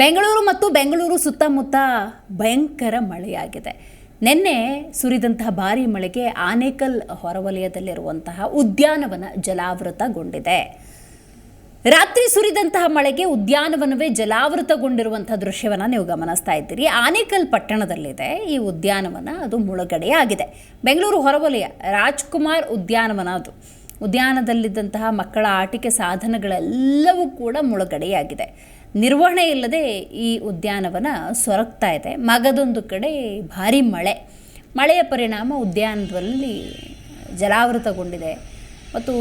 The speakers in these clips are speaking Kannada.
ಬೆಂಗಳೂರು ಮತ್ತು ಬೆಂಗಳೂರು ಸುತ್ತಮುತ್ತ ಭಯಂಕರ ಮಳೆಯಾಗಿದೆ. ನಿನ್ನೆ ಸುರಿದಂತಹ ಭಾರೀ ಮಳೆಗೆ ಆನೇಕಲ್ ಹೊರವಲಯದಲ್ಲಿರುವಂತಹ ಉದ್ಯಾನವನ ಜಲಾವೃತಗೊಂಡಿದೆ. ರಾತ್ರಿ ಸುರಿದಂತಹ ಮಳೆಗೆ ಉದ್ಯಾನವನವೇ ಜಲಾವೃತಗೊಂಡಿರುವಂತಹ ದೃಶ್ಯವನ್ನು ನೀವು ಗಮನಿಸ್ತಾ ಇದ್ದೀರಿ. ಆನೇಕಲ್ ಪಟ್ಟಣದಲ್ಲಿದೆ ಈ ಉದ್ಯಾನವನ, ಅದು ಮುಳುಗಡೆಯಾಗಿದೆ. ಬೆಂಗಳೂರು ಹೊರವಲಯ, ರಾಜ್ಕುಮಾರ್ ಉದ್ಯಾನವನ ಅದು. ಉದ್ಯಾನದಲ್ಲಿದ್ದಂತಹ ಮಕ್ಕಳ ಆಟಿಕೆ ಸಾಧನಗಳೆಲ್ಲವೂ ಕೂಡ ಮುಳುಗಡೆಯಾಗಿದೆ. ನಿರ್ವಹಣೆ ಇಲ್ಲದೆ ಈ ಉದ್ಯಾನವನ ಸೊರಗ್ತಾ ಇದೆ. ಮಗದೊಂದು ಕಡೆ ಭಾರಿ ಮಳೆ. ಮಳೆಯ ಪರಿಣಾಮ ಉದ್ಯಾನದಲ್ಲಿ ಜಲಾವೃತಗೊಂಡಿದೆ. ಮತ್ತು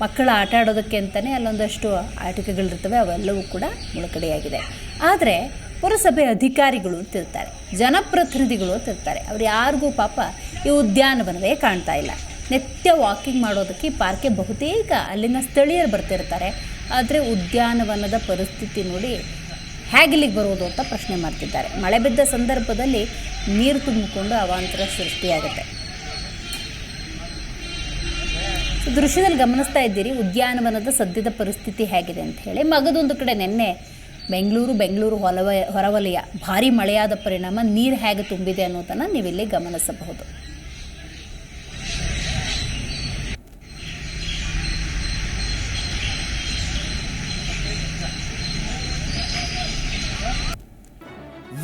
ಮಕ್ಕಳ ಆಟ ಆಡೋದಕ್ಕೆ ಅಂತಲೇ ಅಲ್ಲೊಂದಷ್ಟು ಆಟಿಕೆಗಳಿರ್ತವೆ, ಅವೆಲ್ಲವೂ ಕೂಡ ಮುಳುಗಡೆಯಾಗಿದೆ. ಆದರೆ ಪುರಸಭೆ ಅಧಿಕಾರಿಗಳು ಅಂತಿರ್ತಾರೆ ಜನಪ್ರತಿನಿಧಿಗಳು ಅಂತಿರ್ತಾರೆ ಅವ್ರು ಯಾರಿಗೂ ಪಾಪ ಈ ಉದ್ಯಾನವನವೇ ಕಾಣ್ತಾ ಇಲ್ಲ. ನಿತ್ಯ ವಾಕಿಂಗ್ ಮಾಡೋದಕ್ಕೆ ಈ ಪಾರ್ಕೆ ಬಹುತೇಕ ಅಲ್ಲಿನ ಸ್ಥಳೀಯರು ಬರ್ತಿರ್ತಾರೆ. ಆದರೆ ಉದ್ಯಾನವನದ ಪರಿಸ್ಥಿತಿ ನೋಡಿ ಹೇಗಿಲ್ಲಿಗೆ ಬರೋದು ಅಂತ ಪ್ರಶ್ನೆ ಮಾಡ್ತಿದ್ದಾರೆ. ಮಳೆ ಬಿದ್ದ ಸಂದರ್ಭದಲ್ಲಿ ನೀರು ತುಂಬಿಕೊಂಡು ಅವಾಂತರ ಸೃಷ್ಟಿಯಾಗುತ್ತೆ. ದೃಶ್ಯದಲ್ಲಿ ಗಮನಿಸ್ತಾ ಇದ್ದೀರಿ, ಉದ್ಯಾನವನದ ಸದ್ಯದ ಪರಿಸ್ಥಿತಿ ಹೇಗಿದೆ ಅಂತ ಹೇಳಿ. ಮಗದೊಂದು ಕಡೆ ನಿನ್ನೆ ಬೆಂಗಳೂರು ಬೆಂಗಳೂರು ಹೊಲವ, ಹೊರವಲಯ ಭಾರಿ ಮಳೆಯಾದ ಪರಿಣಾಮ ನೀರು ಹೇಗೆ ತುಂಬಿದೆ ಅನ್ನೋದನ್ನು ನೀವಿಲ್ಲಿ ಗಮನಿಸಬಹುದು.